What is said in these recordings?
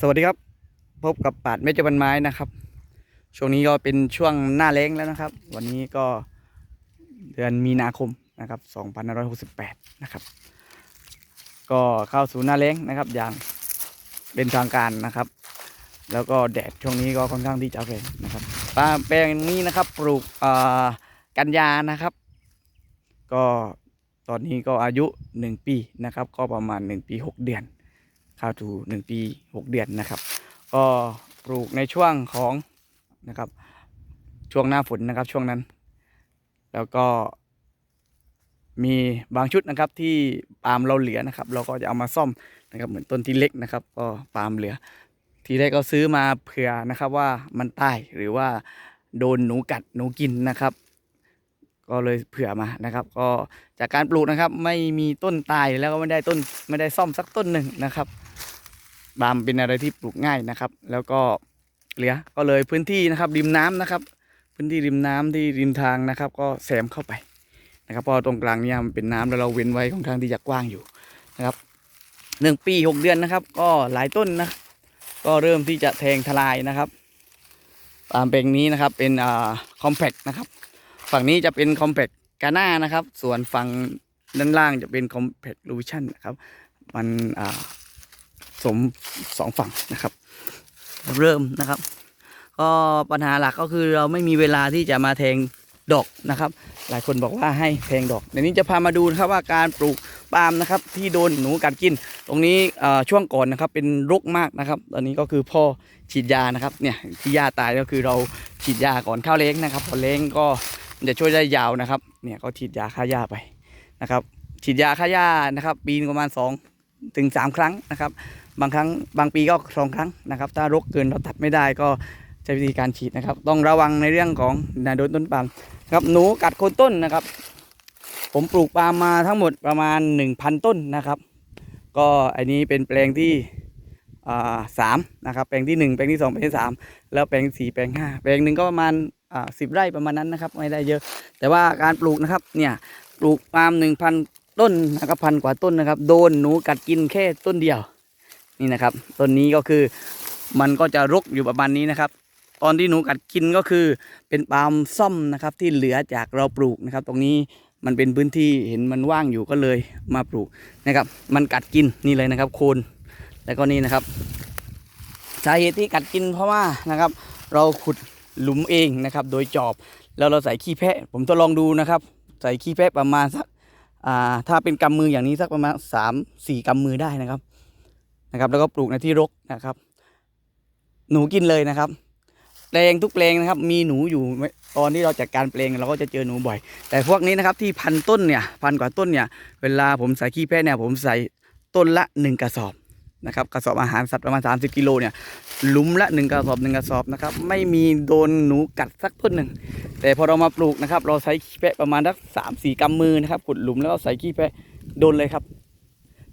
สวัสดีครับ พบกับปาดเมจบันไม้นะครับ ช่วงนี้ก็เป็นช่วงหน้าแล้งแล้วนะครับ วันนี้ก็เดือนมีนาคมนะครับ2568 นะครับ ก็เข้าสู่หน้าแล้งนะครับ อย่างเป็นทางการนะครับ แล้วก็แดดช่วงนี้ก็ค่อนข้างที่จะแรงนะครับปาแปลงนี้นะครับปลูกกันยานะครับ ก็ตอนนี้ก็อายุ 1 ปีนะครับ ก็ประมาณ 1 ปี 6 เดือน เข้าถูหนึ่งปีหกเดือนนะครับ ก็ปลูกในช่วงของนะครับ ช่วงหน้าฝนนะครับช่วงนั้น แล้วก็มีบางชุดนะครับที่ปาล์มเราเหลือนะครับ เราก็จะเอามาซ่อมนะครับ เหมือนต้นที่เล็กนะครับ ก็ปาล์มเหลือ ทีแรกก็ซื้อมาเผื่อนะครับว่ามันตายหรือว่าโดนหนูกัดหนูกินนะครับ ก็เลยเผื่อมานะครับ ก็จากการปลูกนะครับ ไม่มีต้นตายแล้วก็ไม่ได้ต้นไม่ได้ซ่อมสักต้นหนึ่งนะครับบามเป็นอะไรที่ปลูกง่ายนะครับ แล้วก็เหลือก็เลยพื้นที่นะครับ ริมน้ำนะครับ พื้นที่ริมน้ำที่ริมทางนะครับ ก็แซมเข้าไปนะครับเพราะตรงกลางเนี่ยมันเป็นน้ำแล้วเราเว้นไว้ค่อนข้างที่จะกว้างอยู่นะครับหนึ่งปีหกเดือนนะครับ ก็หลายต้นนะก็เริ่มที่จะแทงทลายนะครับตามแปลงนี้นะครับเป็นอ่าคอมแพกนะครับ ฝั่งนี้จะเป็นคอมแพกกาน่านะครับ ส่วนฝั่งด้านล่างจะเป็นคอมแพกลูชั่นนะครับ มันอ่าสมสองฝั่งนะครับ เริ่มนะครับ ก็ปัญหาหลักก็คือเราไม่มีเวลาที่จะมาแทงดอกนะครับ หลายคนบอกว่าให้แทงดอกเดี๋ยวนี้จะพามาดูนะครับว่าการปลูกปาล์มนะครับ ที่โดนหนูกัดกิน ตรงนี้อ่อช่วงก่อนนะครับ เป็นรกมากนะครับ ตอนนี้ก็คือพ่อฉีดยานะครับเนี่ยที่หญ้าตายก็คือเราฉีดยาก่อนข้าวเล้งนะครับพอเล้งก็ มันจะช่วยได้ยาวนะครับ เนี่ยก็ฉีดยาฆ่าหญ้าไปนะครับ ฉีดยาฆ่าหญ้านะครับ ปีนประมาณสองถึงสามครั้งนะครับ บางครั้งบางปีก็สองครั้งนะครับ ถ้ารกเกินเราตัดไม่ได้ก็ใช้วิธีการฉีดนะครับ ต้องระวังในเรื่องของนาโดนต้นปาล์มครับหนูกัดโคนต้นนะครับ ผมปลูกปาล์มมาทั้งหมดประมาณ 1,000 ต้นนะครับ ก็อันนี้เป็นแปลงที่อ่าสามนะครับแปลงที่หนึ่งแปลงที่สองแปลงที่สามแล้วแปลงที่สี่แปลงห้าแปลงหนึ่งก็ประมาณ อ่าสิบไร่ประมาณนั้นนะครับ ไม่ได้เยอะ แต่ว่าการปลูกนะครับเนี่ยปลูกปาล์มหนึ่งพันต้นนะครับพันกว่าต้นนะครับ โดนหนูกัดกินแค่ต้นเดียว นี่นะครับต้นนี้ก็คือมันก็จะรกอยู่ประมาณนี้นะครับ ตอนที่หนูกัดกินก็คือเป็นปาล์มซ่อมนะครับ ที่เหลือจากเราปลูกนะครับ ตรงนี้มันเป็นพื้นที่เห็นมันว่างอยู่ก็เลยมาปลูกนะครับ มันกัดกินนี่เลยนะครับ โคนแล้วก็นี่นะครับสาเหตุที่กัดกินเพราะว่านะครับ เราขุด หลุมเองนะครับ โดยจอบแล้วเราใส่ขี้แพะ ผมทดลองดูนะครับ ใส่ขี้แพะประมาณสักอ่าถ้าเป็นกำมืออย่างนี้สักประมาณสามสี่กำมือได้นะครับนะครับ แล้วก็ปลูกในที่รกนะครับ หนูกินเลยนะครับแปลงทุกแปลงนะครับ มีหนูอยู่ตอนที่เราจัดการแปลงเราก็จะเจอหนูบ่อย แต่พวกนี้นะครับที่พันต้นเนี่ยพันกว่าต้นเนี่ย เวลาผมใส่ขี้แพะเนี่ยผมใส่ต้นละหนึ่งกระสอบ นะครับกระสอบอาหารสัตว์ประมาณ 30 กิโลเนี่ยหลุมละหนึ่งกระสอบหนึ่งกระสอบนะครับไม่มีโดนหนูกัดสักต้นหนึ่งแต่พอเรามาปลูกนะครับ เราใช้ขี้แพะประมาณสักสามสี่กำมือนะครับขุดหลุมแล้วก็ใส่ขี้แพะโดนเลยครับ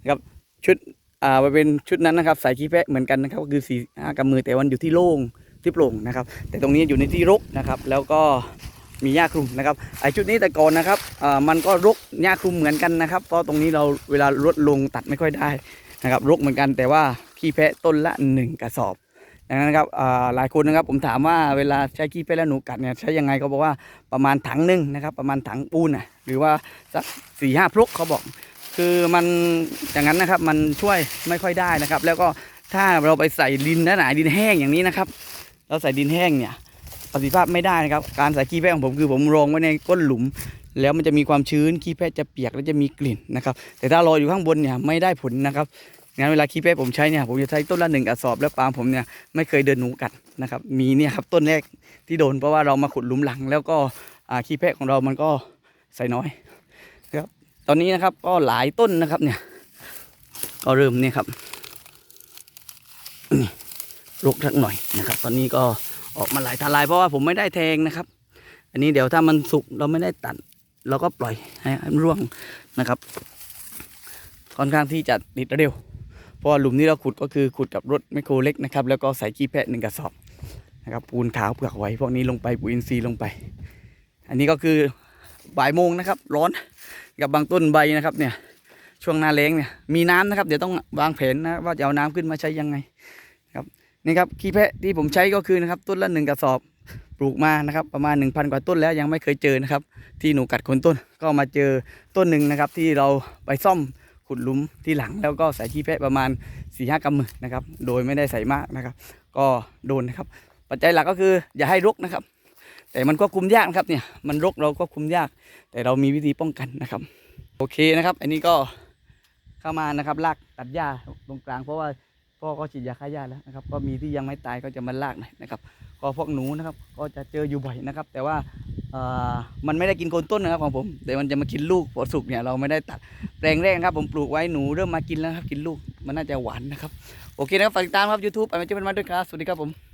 นะครับชุดอ่าเป็นชุดนั้นนะครับใส่ขี้แพะเหมือนกันนะครับก็คือสี่ห้ากำมือแต่วันอยู่ที่โล่งที่โปร่งนะครับ แต่ตรงนี้อยู่ในที่รกนะครับ แล้วก็มีหญ้าคลุมนะครับไอชุดนี้แต่ก่อนนะครับอ่ามันก็รกหญ้าคลุมเหมือนกันนะครับเพราะตรงนี้เราเวลาลดลงตัดไม่ค่อยได้ นะครับรกเหมือนกันแต่ว่าขี้แพะต้นละหนึ่งกระสอบดังนั้นนะครับหลายคนนะครับผมถามว่าเวลาใช้ขี้แพะและหนูกัดเนี่ยใช้ยังไงเขาบอกว่าประมาณถังหนึ่งนะครับประมาณถังปูนน่ะหรือว่าสักสี่ห้าพลุกเขาบอกคือมันอย่างนั้นนะครับมันช่วยไม่ค่อยได้นะครับ แล้วก็ถ้าเราไปใส่ดินหนาๆดินแห้งอย่างนี้นะครับ เราใส่ดินแห้งเนี่ยประสิทธิภาพไม่ได้นะครับ การใส่ขี้แพะของผมคือผมรองไว้ในก้นหลุม แล้วมันจะมีความชื้นขี้แพะจะเปียกแล้วจะมีกลิ่นนะครับ แต่ถ้าลอยอยู่ข้างบนเนี่ยไม่ได้ผลนะครับงั้นเวลาขี้แพะผมใช้เนี่ยผมจะใช้ต้นละหนึ่งกระสอบ แล้วปาล์มผมเนี่ยไม่เคยเดินหนูกัดนะครับ มีเนี่ยครับต้นแรกที่โดนเพราะว่าเรามาขุดหลุมหลัง แล้วก็ขี้แพะของเรามันก็ใส่น้อยครับตอนนี้นะครับก็หลายต้นนะครับเนี่ย ก็เริ่มเนี่ยครับรกสักหน่อยนะครับ ตอนนี้ก็ออกมาหลายทลายเพราะว่าผมไม่ได้แทงนะครับ อันนี้เดี๋ยวถ้ามันสุกเราไม่ได้ตัด เราก็ปล่อยให้มันร่วงนะครับ ค่อนข้างที่จะติดเร็ว เพราะหลุมที่เราขุดก็คือขุดกับรถไมโครเล็กนะครับ แล้วก็ใส่ขี้แพะหนึ่งกระสอบนะครับปูนขาวเปลือกไว้พวกนี้ลงไปปุ๋ยอินทรีย์ลงไป อันนี้ก็คือบ่ายโมงนะครับ ร้อนกับบางต้นใบนะครับเนี่ยช่วงหน้าแล้งเนี่ยมีน้ำนะครับ เดี๋ยวต้องวางแผนนะว่าจะเอาน้ำขึ้นมาใช้ยังไง นี่ครับขี้แพะที่ผมใช้ก็คือนะครับต้นละหนึ่งกระสอบปลูกมานะครับ ประมาณ 1,000 กว่าต้นแล้วยังไม่เคยเจอนะครับ ที่หนูกัดคนต้นก็มาเจอต้นหนึ่งนะครับ ที่เราไปซ่อมขุดลุมที่หลังแล้วก็ใส่ขี้แพะประมาณ4ี่ห้ากำมือนะครับ โดยไม่ได้ใส่มากนะครับ ก็โดนนะครับ ปัจจัยหลักก็คืออย่าให้รกนะครับ แต่มันก็คุมยากครับเนี่ยมันรกเราก็คุมยาก แต่เรามีวิธีป้องกันนะครับ โอเคนะครับ อันนี้ก็เข้ามานะครับลากตัดหญ้าตรงกลางเพราะว่า พ่อก็ฉีดยาฆ่าหญ้าแล้วนะครับ ก็มีที่ยังไม่ตายก็จะมาลากหน่อยนะครับ ก็พวกหนูนะครับ ก็จะเจออยู่บ่อยนะครับ แต่ว่าเอ่อมันไม่ได้กินโคนต้นนะครับของผมแต่มันจะมากินลูกพอสุกเนี่ยเราไม่ได้ตัดแปลงแรกครับ ผมปลูกไว้หนูเริ่มมากินแล้วครับกินลูกมันน่าจะหวานนะครับโอเคนะครับฝากติดตามครับ YouTube ไปมาเจอกันมาด้วยครับสวัสดีครับผม